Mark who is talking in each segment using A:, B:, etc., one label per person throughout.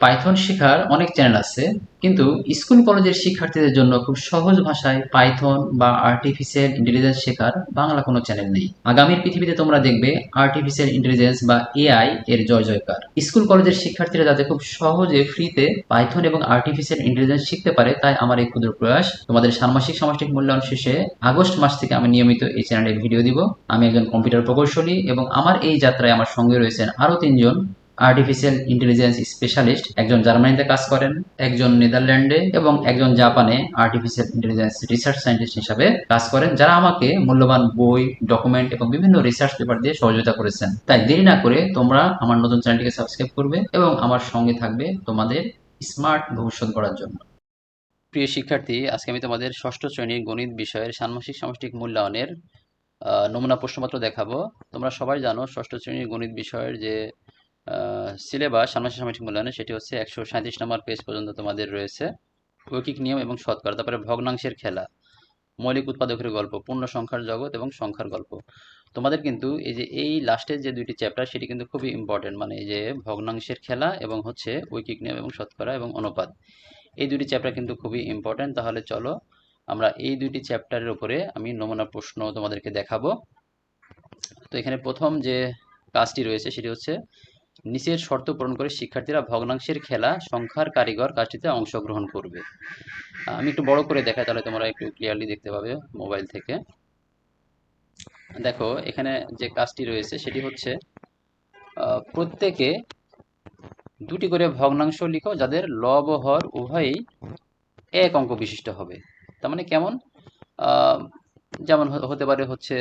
A: Python শেখার অনেক channel আছে, কিন্তু স্কুল কলেজের শিক্ষার্থীদের জন্য খুব সহজ ভাষায় পাইথন বা আর্টিফিশিয়াল ইন্টেলিজেন্স শেখার বাংলা কোনো চ্যানেল নেই। আগামীর পৃথিবীতে তোমরা দেখবে আর্টিফিশিয়াল ইন্টেলিজেন্স বা এআই এর জয় জয়কার স্কুল কলেজের শিক্ষার্থীরা যাতে খুব সহজে ফ্রিতে পাইথন এবং আর্টিফিশিয়াল ইন্টেলিজেন্স শিখতে পারে, তাই আমার এই ক্ষুদ্র প্রয়াস। তোমাদের ষান্মাসিক সামষ্টিক মূল্যায়ন শেষে আগস্ট মাস থেকে আমি নিয়মিত এই চ্যানেলে ভিডিও দিব। আমি একজন কম্পিউটার প্রকৌশলী এবং আমার এই যাত্রায় আমার সঙ্গে রয়েছেন আরও তিনজন আর্টিফিশিয়াল ইন্টেলিজেন্স স্পেশালিস্ট একজন জার্মানিতে কাজ করেন, একজন নেদারল্যান্ডে এবং একজন জাপানে আর্টিফিশিয়াল ইন্টেলিজেন্স রিসার্চ সায়েন্টিস্ট হিসাবে কাজ করেন, যারা আমাকে মূল্যবান বই ডকুমেন্ট এবং বিভিন্ন রিসার্চ পেপার দিয়ে সহযোগিতা করেছেন। তাই দেরি না করে তোমরা আমার নতুন চ্যানেলটিকে সাবস্ক্রাইব করবে এবং আমার সঙ্গে থাকবে তোমাদের স্মার্ট ভবিষ্যৎ গড়ার জন্য। প্রিয় শিক্ষার্থী, আজকে আমি তোমাদের ষষ্ঠ শ্রেণির গণিত বিষয়ের ষান্মাসিক সামষ্টিক মূল্যায়নের নমুনা প্রশ্নপত্র দেখাবো। তোমরা সবাই জানো ষষ্ঠ শ্রেণির গণিত বিষয়ের যে সিলেবাস ষান্মাসিক সামষ্টিক মূল্যায়নে সেটি হচ্ছে একশো সাঁত্রিশ নম্বর পেজ পর্যন্ত তোমাদের রয়েছে। ঐকিক নিয়ম এবং শতকরা, তারপরে ভগ্নাংশের খেলা, মৌলিক উৎপাদকের গল্প, পূর্ণ সংখ্যার জগৎ এবং সংখ্যার গল্প। তোমাদের কিন্তু এই যে এই লাস্টের যে দুইটি চ্যাপ্টার সেটি কিন্তু খুবই ইম্পর্টেন্ট মানে এই যে ভগ্নাংশের খেলা এবং হচ্ছে ঐকিক নিয়ম এবং শতকরা এবং অনুপাত। এই দুটি চ্যাপ্টার কিন্তু খুবই ইম্পর্টেন্ট তাহলে চলো আমরা এই দুইটি চ্যাপ্টারের উপরে আমি নমুনা প্রশ্ন তোমাদেরকে দেখাবো। তো এখানে প্রথম যে কাজটি রয়েছে, সেটি হচ্ছে নিচের শর্ত পূরণ করে শিক্ষার্থীরা ভগ্নাংশের খেলা, সংখ্যার কারিগর কাজটিতে অংশগ্রহণ করবে। আমি একটু বড় করে দেখাই, তাহলে তোমরা একটু ক্লিয়ারলি দেখতে পাবে মোবাইল থেকে। দেখো, এখানে যে কাজটি রয়েছে, সেটি হচ্ছে প্রত্যেকে দুটি করে ভগ্নাংশ লিখো, যাদের লব হর উভয়ই এক অঙ্ক বিশিষ্ট হবে। তার মানে কেমন? যেমন হতে পারে হচ্ছে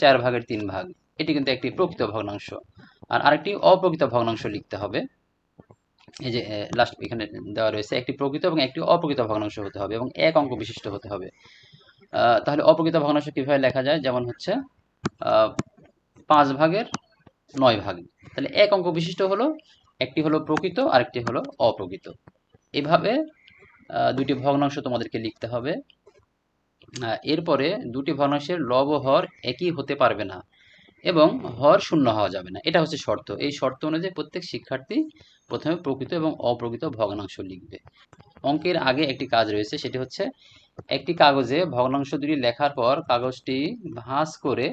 A: চার ভাগের তিন ভাগ। এটি কিন্তু একটি প্রকৃত ভগ্নাংশ। আর আরেকটি অপ্রকৃত ভগ্নাংশ লিখতে হবে। এই যে লাস্ট এখানে দেওয়া রয়েছে, একটি প্রকৃত এবং একটি অপ্রকৃত ভগ্নাংশ হতে হবে এবং এক অঙ্ক বিশিষ্ট হতে হবে। তাহলে অপ্রকৃত ভগ্নাংশ কীভাবে লেখা যায়? যেমন হচ্ছে পাঁচ ভাগের নয় ভাগ। তাহলে এক অঙ্ক বিশিষ্ট হলো, একটি হলো প্রকৃত, আরেকটি হলো অপ্রকৃত। এভাবে দুটি ভগ্নাংশ তোমাদেরকে লিখতে হবে। এরপরে দুটি ভগ্নাংশের লব হর একই হতে পারবে না। এবং হর শূন্য হওয়া যাবে না। এটা হচ্ছে শর্ত। এই শর্ত অনুযায়ী প্রত্যেক শিক্ষার্থী প্রথমে প্রকৃত এবং অপ্রকৃত ভগ্নাংশ লিখবে। অঙ্কের আগে একটি কাজ রয়েছে, সেটি হচ্ছে একটি কাগজে ভগ্নাংশ দুটি লেখার পর কাগজটি ভাঁজ করে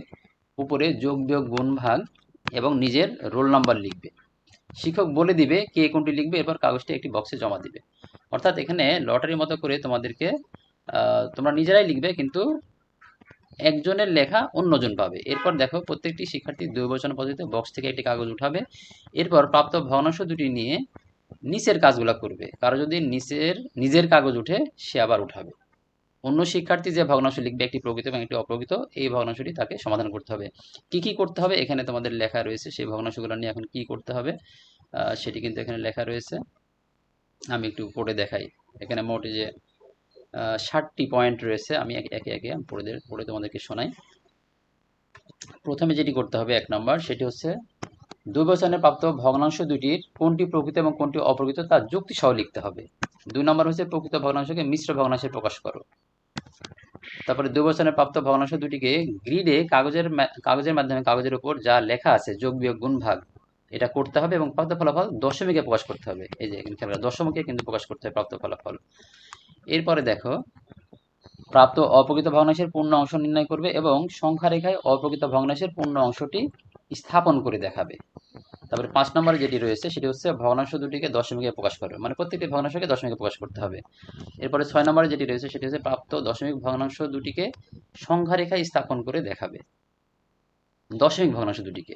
A: উপরে যোগ বিয়োগ গুণ ভাগ এবং নিজের রোল নাম্বার লিখবে। শিক্ষক বলে দিবে কে কোনটি লিখবে, এরপর কাগজটি একটি বক্সে জমা দিবে। অর্থাৎ এখানে লটারির মতো করে তোমাদেরকে তোমরা নিজেরাই লিখবে, কিন্তু একজনের লেখা অন্যজন পাবে। এরপর দেখো, প্রত্যেকটি শিক্ষার্থী দুই বচন পদ্ধতিতে বক্স থেকে একটি কাগজ উঠাবে। এরপর প্রাপ্ত ভগ্নাংশ দুটি নিয়ে নিচের কাজগুলো করবে। কারও যদি নিচের, নিজের কাগজ উঠে, সে আবার উঠাবে। অন্য শিক্ষার্থী যে ভগ্নাংশ লিখবে, একটি প্রকৃত এবং একটি অপ্রকৃত, এই ভগ্নাংশটি তাকে সমাধান করতে হবে। কি কি করতে হবে? এখানে তোমাদের লেখা রয়েছে। সেই ভগ্নাংশগুলো নিয়ে এখন কি করতে হবে? সেটি কিন্তু এখানে লেখা রয়েছে। আমি একটু পড়ে দেখাই। এখানে মোট যে ষাটটি পয়েন্ট রয়েছে। আমি এক- একে পড়ে পড়ে তোমাদেরকে শোনাই। প্রথমে যেটি করতে হবে এক নম্বর, সেটি হচ্ছে দুই বছরের প্রাপ্ত ভগ্নাংশ দুটির কোনটি প্রকৃত এবং কোনটি অপ্রকৃত তা যুক্তি সহ লিখতে হবে। দুই নম্বর হচ্ছে প্রকৃত ভগ্নাংশকে মিশ্র ভগ্নাংশে প্রকাশ করো। তারপরে দুই বছরের প্রাপ্ত ভগ্নাংশ দুটিকে গ্রিডে কাগজের কাগজের মাধ্যমে কাগজের উপর যা লেখা আছে যোগ, বিয়োগ, গুণ, ভাগ, এটা করতে হবে এবং প্রাপ্ত ফলাফল দশমিকে প্রকাশ করতে হবে। এই যে এখানে দশমিকে কিন্তু প্রকাশ করতে হবে প্রাপ্ত ফলাফল। এরপরে দেখো, প্রাপ্ত অপ্রকৃত ভগ্নাংশের পূর্ণ অংশ নির্ণয় করবে এবং সংখ্যা রেখায় অপ্রকৃত ভগ্নাংশের পূর্ণ অংশটি স্থাপন করে দেখাবে। তারপরে পাঁচ নম্বরে যেটি রয়েছে, সেটি হচ্ছে ভগ্নাংশ দুটিকে দশমিকে প্রকাশ করবে মানে প্রত্যেকটি ভগ্নাংশকে দশমিকে প্রকাশ করতে হবে। এরপরে ছয় নম্বরে যেটি রয়েছে, সেটি হচ্ছে প্রাপ্ত দশমিক ভগ্নাংশ দুটিকে সংখ্যা রেখায় স্থাপন করে দেখাবে। দশমিক ভগ্নাংশ দুটিকে।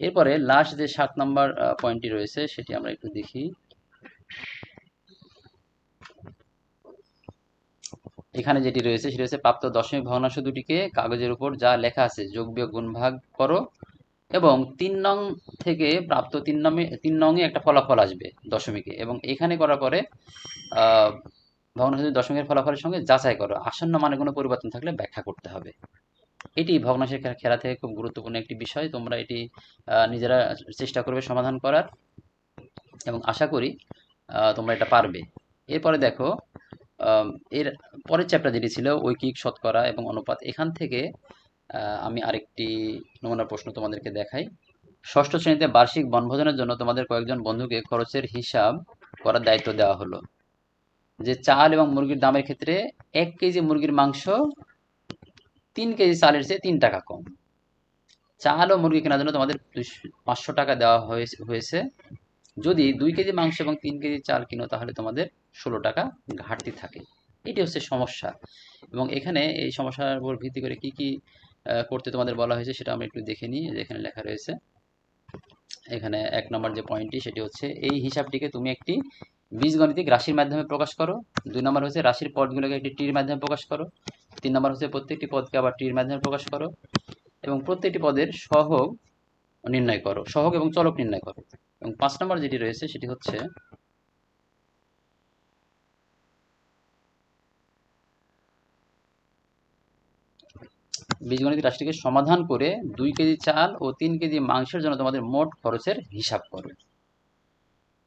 A: এরপরে লাস্ট যে সাত নম্বর পয়েন্টটি রয়েছে, সেটি আমরা একটু দেখি। এখানে যেটি রয়েছে, সেটি হচ্ছে প্রাপ্ত দশমিক ভগ্নাংশ দুটিকে কাগজের উপর যা লেখা আছে, যোগ বিয়োগ গুণ ভাগ করো এবং তিন নং থেকে প্রাপ্ত তিন নমে, তিন নংয়ে একটা ফলাফল আসবে দশমিকে। এবং এখানে করার পরে ভগ্নাংশ দশমিকের ফলাফলের সঙ্গে যাচাই করো। আসন্ন মানে কোনো পরিবর্তন থাকলে ব্যাখ্যা করতে হবে। এটি ভগ্নাংশের খেলা থেকে খুব গুরুত্বপূর্ণ একটি বিষয়। তোমরা এটি নিজেরা চেষ্টা করবে সমাধান করার। এবং আশা করি তোমরা এটা পারবে। এরপরে দেখো এর পরের চ্যাপ্টার যেটি ছিল, ঐকিক, শতকরা এবং অনুপাত, এখান থেকে আমি আরেকটি নমুনা প্রশ্ন তোমাদেরকে দেখাই। ষষ্ঠ শ্রেণীতে বার্ষিক বনভোজনের জন্য তোমাদের কয়েকজন বন্ধুকে খরচের হিসাব করার দায়িত্ব দেওয়া হলো। যে চাল এবং মুরগির দামের ক্ষেত্রে এক কেজি মুরগির মাংস তিন কেজি চালের চেয়ে তিন টাকা কম। চাল ও মুরগি কেনার জন্য তোমাদের পাঁচশো টাকা দেওয়া হয়েছে। যদি দুই কেজি মাংস এবং তিন কেজি চাল কিনো, তাহলে তোমাদের ষোলো টাকা ঘাটতি থাকে। এটি হচ্ছে সমস্যা। এবং এখানে এই সমস্যার উপর ভিত্তি করে কি কি করতে তোমাদের বলা হয়েছে সেটা আমরা একটু দেখে নিই। এখানে লেখা রয়েছে। এখানে এক নম্বর যে পয়েন্টটি সেটি হচ্ছে, এই হিসাবটিকে তুমি একটি বীজগণিতিক রাশির মাধ্যমে প্রকাশ করো। দুই নম্বর হচ্ছে রাশির পদগুলোকে একটি টির মাধ্যমে প্রকাশ করো। তিন নম্বর হচ্ছে প্রত্যেকটি পদকে আবার টির মাধ্যমে প্রকাশ করো। এবং প্রত্যেকটি পদের সহগ নির্ণয় করো, সহগ এবং চলক নির্ণয় করো। এবং পাঁচ নম্বর যেটি রয়েছে সেটি হচ্ছে বীজগণিত রাশিটিকে সমাধান করে দুই কেজি চাল ও তিন কেজি মাংসের জন্য তোমাদের মোট খরচের হিসাব করো।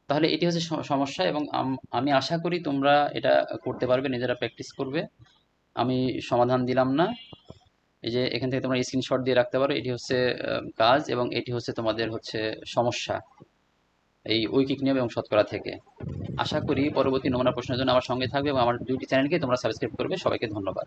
A: তাহলে এটি হচ্ছে সমস্যা এবং আমি আশা করি তোমরা এটা করতে পারবে, নিজেরা প্র্যাকটিস করবে। আমি সমাধান দিলাম না। এই যে এখান থেকে তোমরা স্ক্রিনশট দিয়ে রাখতে পারো, এটি হচ্ছে কাজ এবং এটি হচ্ছে তোমাদের হচ্ছে সমস্যা। এই ঐকিক নিয়ম এবং শতকরা থেকে। আশা করি পরবর্তী নমুনা প্রশ্নের জন্য আমার সঙ্গে থাকবে এবং আমার দুইটি চ্যানেলকে তোমরা সাবস্ক্রাইব করবে। সবাইকে ধন্যবাদ।